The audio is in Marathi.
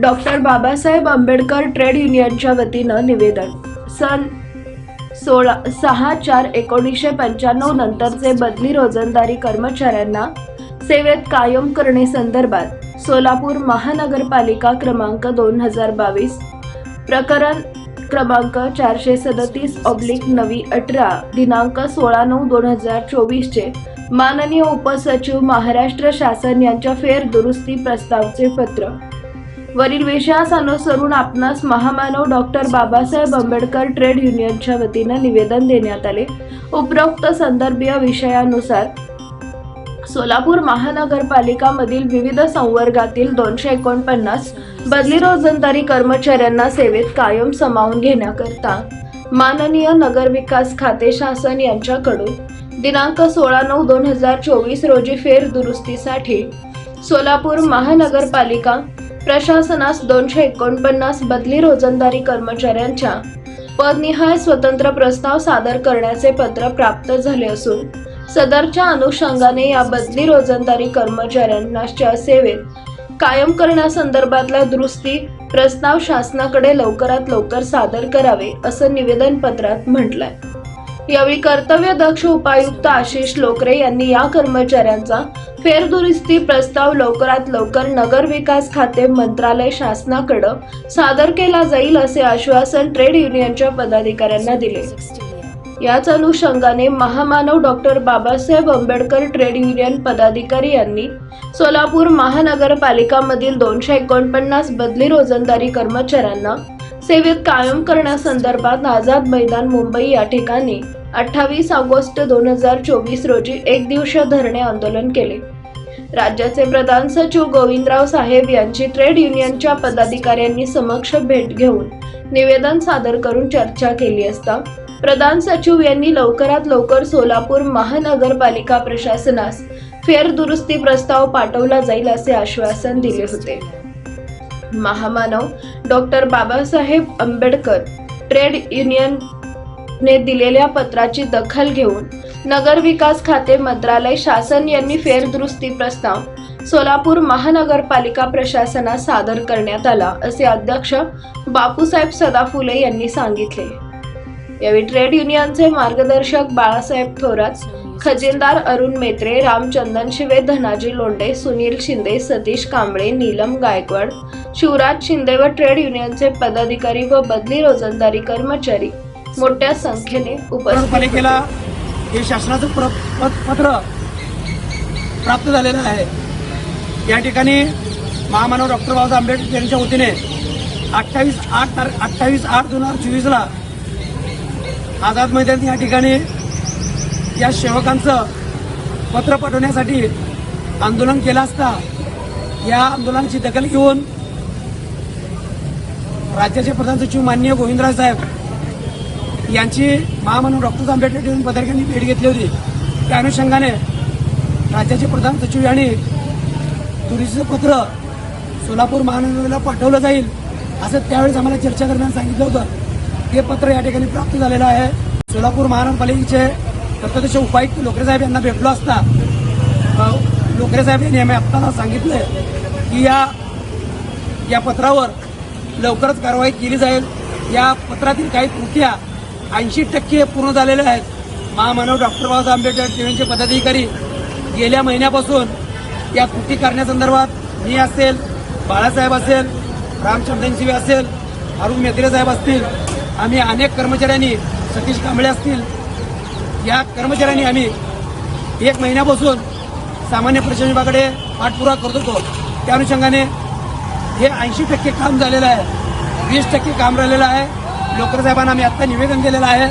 डॉक्टर बाबासाहेब आंबेडकर ट्रेड युनियनच्या वतीनं निवेदन. सन सोळा सहा चार एकोणीसशे पंच्याण्णव नंतरचे बदली रोजंदारी कर्मचाऱ्यांना सेवेत कायम करणे संदर्भात सोलापूर महानगरपालिका क्रमांक दोन हजार बावीस प्रकरण क्रमांक चारशे सदतीस ऑब्लिक नवी अठरा दिनांक सोळा नऊ दोन हजार चोवीसचे माननीय उपसचिव महाराष्ट्र शासन यांच्या फेरदुरुस्ती प्रस्तावचे पत्र. वरील विषयास अनुसरून आपणास महामानव डॉक्टर बाबासाहेब आंबेडकर ट्रेड युनियनच्या वतीनं निवेदन देण्यात आले. उपरोक्त संदर्भीय विषयानुसार सोलापूर महानगरपालिकामधील विविध संवर्गातील दोनशे एकोणपन्नास बदली रोजंदारी कर्मचाऱ्यांना सेवेत कायम सामावून घेण्याकरता माननीय नगरविकास खाते शासन यांच्याकडून दिनांक सोळा नऊ दोन हजार चोवीस रोजी फेरदुरुस्तीसाठी सोलापूर महानगरपालिका प्रशासनास दोनशे एकोणपन्नास बदली रोजंदारी कर्मचाऱ्यांच्या पदनिहाय स्वतंत्र प्रस्ताव सादर करण्याचे पत्र प्राप्त झाले असून सदरच्या अनुषंगाने या बदली रोजंदारी कर्मचाऱ्यांच्या सेवेत कायम करण्यासंदर्भातला दुरुस्ती प्रस्ताव शासनाकडे लवकरात लवकर सादर करावे असं निवेदन पत्रात म्हटलंय. यावेळी कर्तव्य दक्ष उपायुक्त आशिष लोकरे यांनी या कर्मचाऱ्यांचा फेरदुरुस्ती प्रस्ताव लवकरात लवकर नगर विकास खाते मंत्रालय शासनाकडं सादर केला जाईल असे आश्वासन ट्रेड युनियनच्या पदाधिकाऱ्यांना दिले. याच अनुषंगाने महामानव doctor Babasaheb Ambedkar trade union पदाधिकारी यांनी सोलापूर महानगरपालिकामधील दोनशे एकोणपन्नास बदली रोजंदारी कर्मचाऱ्यांना सेवेत कायम करण्यासंदर्भात आझाद मैदान मुंबई या ठिकाणी अठ्ठावीस ऑगस्ट दोन हजार चोवीस रोजी एक दिवसीय धरणे आंदोलन केले. राज्याचे प्रधान सचिव गोविंदराव साहेब यांची ट्रेड युनियनच्या पदाधिकाऱ्यांनी समक्ष भेट घेऊन निवेदन सादर करून चर्चा केली असता प्रधान सचिव यांनी लवकरात लवकर सोलापूर महानगरपालिका प्रशासनास फेरदुरुस्ती प्रस्ताव पाठवला जाईल असे आश्वासन दिले होते. महामानव doctor Babasaheb Ambedkar trade union ने दिलेल्या पत्राची दखल घेऊन नगर विकास खाते मंत्रालय शासन यांनी फेरदुरुस्ती प्रस्ताव सोलापूर महानगरपालिका प्रशासनास सादर करण्यात आला असे अध्यक्ष बापूसाहेब सदाफुले यांनी सांगितले. यावेळी ट्रेड युनियनचे मार्गदर्शक बाळासाहेब थोरात खजिनदार अरुण मेत्रे रामचंदन शिवे धनाजी लोंडे सुनील शिंदे सतीश कांबळे नीलम गायकवाड शिवराज शिंदे व ट्रेड युनियनचे पदाधिकारी व बदली रोजंदारी कर्मचारी मोठ्या संख्येने उपस्थित होते. नगरपालिकेला हे शासनाचं पत्र प्राप्त झालेलं आहे या ठिकाणी महामानव डॉक्टर बाबासाहेब आंबेडकर यांच्या वतीने अठ्ठावीस आठ तारीख अठ्ठावीस आठ दोन हजार चोवीसला आझाद मैदान या ठिकाणी या सेवकांचं पत्र पाठवण्यासाठी आंदोलन केलं असता या आंदोलनाची दखल घेऊन राज्याचे प्रधान सचिव माननीय गोविंदराव साहेब यांची महामानव डॉक्टर आंबेडकर यांनी पदाधिकाऱ्यांनी भेट घेतली होती. त्या अनुषंगाने राज्याचे प्रधान सचिव यांनी तुरीचं पत्र सोलापूर महानगरला पाठवलं जाईल असं त्यावेळेस आम्हाला चर्चा करण्यास सांगितलं होतं. हे पत्र या ठिकाणी प्राप्त झालेलं आहे. सोलापूर महानगरपालिकेचे प्रत्यक्ष उपायुक्त लोकरे साहेब यांना भेटलो असता अ, लोकरे साहेब यांनी आम्ही आत्ता सांगितलंय की या या पत्रावर लवकरच कारवाई केली जाईल. या पत्रातील काही कृत्या ऐंशी टक्के पूर्ण झालेले आहेत. महामानव डॉक्टर बाबासाहेब आंबेडकर यांचे पदाधिकारी गेल्या महिन्यापासून या कृती करण्यासंदर्भात मी असेल बाळासाहेब असेल रामचंद्रनशिवे असेल अरुण मेत्रे साहेब असतील आम्ही अनेक कर्मचाऱ्यांनी सतीश कांबळे असतील या कर्मचाऱ्यांनी आम्ही एक महिन्यापासून सामान्य प्रशासन विभागाकडे पाठपुरावा करत होतो. त्या अनुषंगाने हे ऐंशी टक्के काम झालेलं आहे वीस टक्के काम राहिलेलं आहे. लोकर साहेबांना आम्ही आत्ता निवेदन दिलेलं आहे.